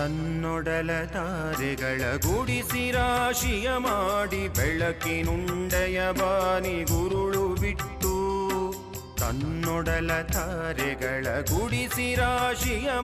ತನ್ನೊಡಲ ತಾರೆಗಳ ಗುಡಿಸಿ ರಾಶಿಯ ಮಾಡಿ ಬೆಳಕಿನುಂಡೆಯ ಬಾನಿ ಗುರುಳು ಬಿಟ್ಟು ತನ್ನೊಡಲ ತಾರೆಗಳ ಗುಡಿಸಿ ರಾಶಿಯ